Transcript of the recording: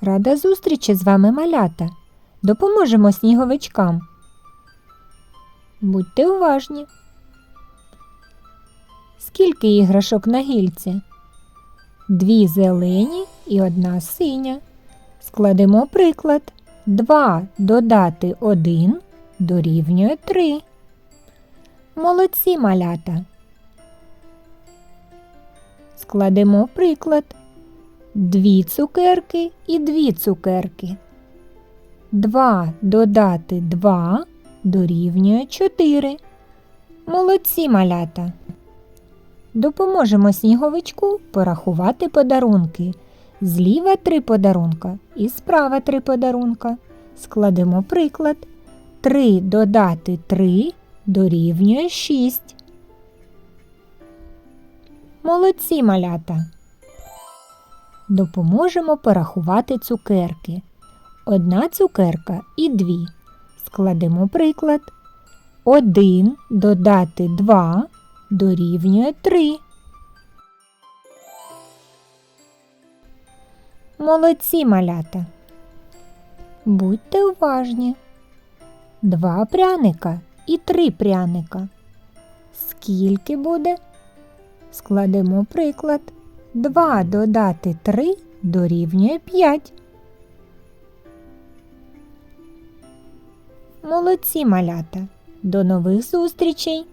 Рада зустрічі з вами, малята. Допоможемо сніговичкам. Будьте уважні. Скільки іграшок на гільці? Дві зелені і одна синя. Складемо приклад. 2 додати 1 дорівнює 3. Молодці малята. Складемо приклад. Дві цукерки і дві цукерки. 2 додати 2 дорівнює 4. Молодці малята. Допоможемо сніговичку порахувати подарунки. Зліва три подарунка і справа три подарунка. Складемо приклад. 3 додати 3 дорівнює 6. Молодці малята. Допоможемо порахувати цукерки. Одна цукерка і дві. Складемо приклад. 1 додати 2 дорівнює 3. Молодці малята. Будьте уважні. Два пряника і три пряника. Скільки буде? Складемо приклад. 2 додати 3 дорівнює 5. Молодці малята. До нових зустрічей!